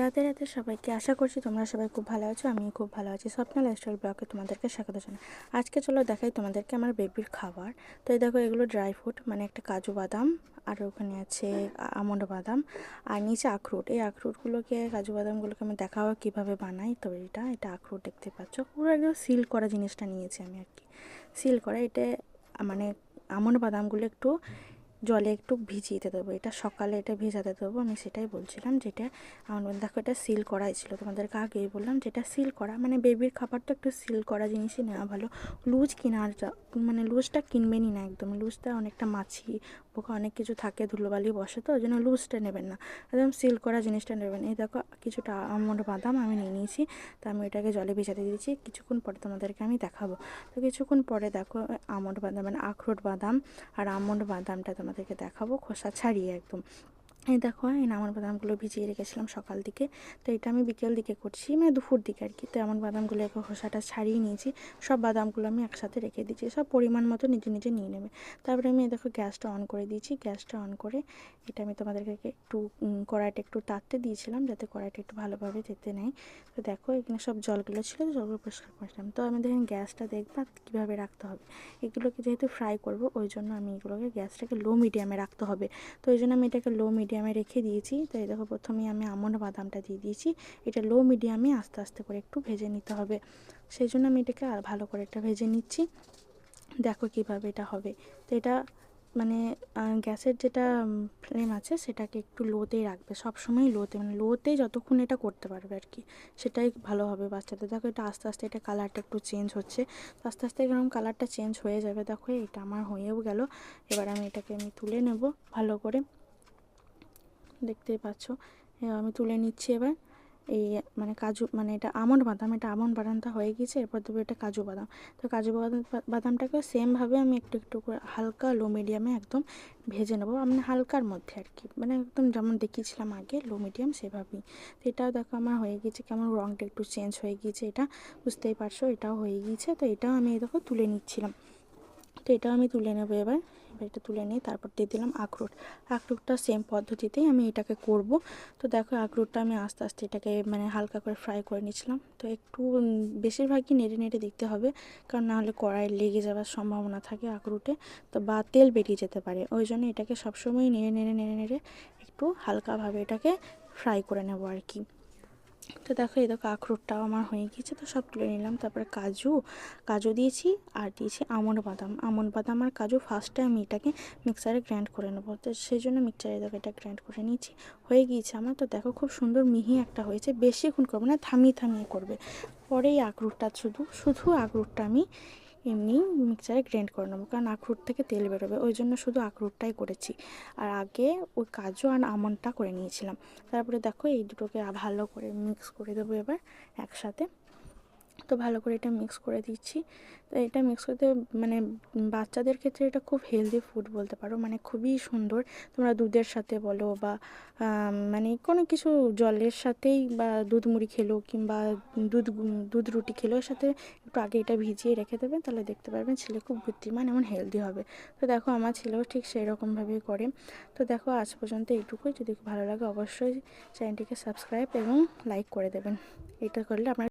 রাতে রাতে সবাইকে আশা করছি তোমরা সবাই খুব ভালো আছো আমি খুব ভালো আছি। স্বপ্ন লাইফস্টাইল ব্লগে তোমাদেরকে স্বাগত জানাই আজকে চলো দেখাই তোমাদেরকে আমার বেবির খাবার। তো এই দেখো এগুলো ড্রাই ফ্রুট মানে একটা কাজু বাদাম, আর ওখানে আছে আমন্ড বাদাম, আর নিচে আখরুট। এই আখরুটগুলোকে, কাজু বাদামগুলোকে আমি দেখাবো কীভাবে বানাই। তো এটা এটা আখরুট দেখতে পাচ্ছ। পুরো একদম সিল করা জিনিসটা নিয়েছি আমি আর কি। সিল করা, এটা মানে আমন্ড বাদামগুলো একটু জলে একটু ভিজিয়ে দেবো, এটা সকালে এটা ভেজাতে দেবো। আমি সেটাই বলছিলাম যেটা, আমার দেখো এটা সিল করাই ছিল। তোমাদেরকে আগেই বললাম যেটা সিল করা মানে বেবির খাবারটা একটু সিল করা জিনিসই নেওয়া ভালো। লুজ কেনার মানে লুজটা কিনবেনই না একদম। লুজটা অনেকটা মাছি পোকা অনেক কিছু থাকে, ধুলোবালি বসে তো ওই জন্য লুজটা নেবেন না। একদম সিল করা জিনিসটা নেবেন। এই দেখো কিছুটা আমন্ড বাদাম আমি নিয়ে নিয়েছি, তা আমি এটাকে জলে ভেজাতে দিয়েছি। কিছুক্ষণ পরে তোমাদেরকে আমি দেখাবো। তো কিছুক্ষণ পরে দেখো আমন্ড বাদাম মানে আখরোট বাদাম আর আমন্ড বাদামটা তোমাদেরকে দেখাবো খোসা ছাড়িয়ে একদম এই দেখো, এই নামন বাদামগুলো ভিজিয়ে রেখেছিলাম সকাল দিকে। তো এটা আমি বিকেল দিকে করছি মানে দুপুর দিকে আর কি। তো এমন বাদামগুলো একটু খোসাটা ছাড়িয়ে নিয়েছি, সব বাদামগুলো আমি একসাথে রেখে দিয়েছি, সব পরিমাণ মতো নিজে নিজে নিয়ে নেবে। তারপরে আমি দেখো গ্যাসটা অন করে দিয়েছি, গ্যাসটা অন করে এটা আমি তোমাদেরকে একটু কড়াইটা একটু তাততে দিয়েছিলাম যাতে কড়াইটা একটু ভালোভাবে যেতে নেয়। তো দেখো, এখানে সব জলগুলো ছিল জলগুলো পরিষ্কার করেছিলাম তো আমি দেখেন গ্যাসটা দেখবা কীভাবে রাখতে হবে। এগুলোকে যেহেতু ফ্রাই করব, ওই জন্য আমি এগুলোকে গ্যাসটাকে লো মিডিয়ামে রাখতে হবে। তো ওই জন্য আমি এটাকে লো মিডিয়াম মিডিয়ামে রেখে দিয়েছি। তো এই দেখো প্রথমেই আমি আমন্ড বাদামটা দিয়ে দিয়েছি। এটা লো মিডিয়ামে আস্তে আস্তে করে একটু ভেজে নিতে হবে। সেই জন্য আমি এটাকে আর ভালো করে একটা ভেজে নিচ্ছি। দেখো কীভাবে এটা হবে। তো এটা মানে গ্যাসের যেটা ফ্লেম আছে সেটাকে একটু লোতেই রাখবে। সবসময় লোতে মানে লোতে যতক্ষণ এটা করতে পারবে আর কি, সেটাই ভালো হবে বাচ্চাদের। দেখো এটা আস্তে আস্তে এটা কালারটা একটু চেঞ্জ হচ্ছে। আস্তে আস্তে এরকম কালারটা চেঞ্জ হয়ে যাবে। দেখো এটা আমার হয়েও গেল। এবার আমি এটাকে আমি তুলে নেব ভালো করে। দেখতেই পাচ্ছ। আমি তুলে নিচ্ছি এবার। এই মানে কাজু মানে এটা আমন্ড বাদাম, এটা আমন্ড বাদামটা হয়ে গিয়েছে, এরপর দেবো এটা কাজু বাদাম। তো কাজু বাদাম, বাদামটাকে সেমভাবে আমি একটু একটু করে হালকা লো মিডিয়ামে একদম ভেজে নেব আমি হালকার মধ্যে আর কি। মানে একদম যেমন দেখিয়েছিলাম আগে, লো মিডিয়াম সেভাবেই। তো এটাও দেখো আমার হয়ে গিয়েছে, কেমন রঙটা একটু চেঞ্জ হয়ে গিয়েছে এটা। বুঝতেই পারছ, এটাও হয়ে গিয়েছে। তো এটাও আমি দেখো তুলে নিচ্ছিলাম। তো এটাও আমি তুলে নেব এবার। এটা তুলে নিয়ে তারপর দিয়ে দিলাম আখরোট। আখরোটটা সেম পদ্ধতিতেই আমি এটাকে করব। তো দেখো আখরোটটা আমি আস্তে আস্তে এটাকে মানে হালকা করে ফ্রাই করে নিয়েছিলাম। তো একটু বেশিরভাগই নেড়ে নেড়ে দিতে হবে, কারণ নাহলে কড়াই লেগে যাওয়ার সম্ভাবনা থাকে আখরোটে। তো বা তেল বেরিয়ে যেতে পারে, ওই জন্য এটাকে সবসময় নেড়ে নেড়ে নেড়ে নেড়ে একটু হালকাভাবে এটাকে ফ্রাই করে নেব আর কি। তো দেখো, এই দেখো আখরোটটাও আমার হয়ে গিয়েছে, তো সব তুলে নিলাম। তারপরে কাজু কাজু দিয়েছি আর দিয়েছি আমন বাদাম। আমন বাদাম আর কাজু ফার্স্টে আমি এটাকে মিক্সারে গ্র্যান্ড করে নেব। তো সেই জন্য মিক্সারে দেখো এটা গ্র্যান্ড করে নিয়েছি। হয়ে গিয়েছে আমার। তো দেখো খুব সুন্দর মিহি একটা হয়েছে, বেশিক্ষণ করবে না, থামিয়ে থামিয়ে করবে। পরেই আখরোটটা শুধু শুধু আখরোটটা আমি এমনি মিক্সারে গ্রাইন্ড করে নেব, কারণ আখরোট থেকে তেল বেরোবে। ওই জন্য শুধু আখরোটটাই করেছি। আর আগে ওই কাজু আর আমনটা করে নিয়েছিলাম। তারপরে দেখো এই দুটোকে ভালো করে মিক্স করে দেবো এবার একসাথে। তো ভালো করে এটা মিক্স করে দিচ্ছি। তো এটা মিক্স করতে মানে বাচ্চাদের ক্ষেত্রে এটা খুব হেলদি ফুড বলতে পারো মানে খুবই সুন্দর। তোমরা দুধের সাথে বলো বা মানে কোনো কিছু জলের সাথেই বা দুধ মুড়ি খেলো কিংবা দুধ দুধ রুটি খেলো, এর সাথে একটু আগে এটা ভিজিয়ে রেখে দেবেন তাহলে দেখতে পারবেন ছেলে খুব বুদ্ধিমান এমন হেলদি হবে। তো দেখো আমার ছেলেও ঠিক সেই রকমভাবেই করে। তো দেখো আজ পর্যন্ত এইটুকুই, যদি ভালো লাগে অবশ্যই চ্যানেলটিকে সাবস্ক্রাইব এবং লাইক করে দেবেন। এটা করলে আপনার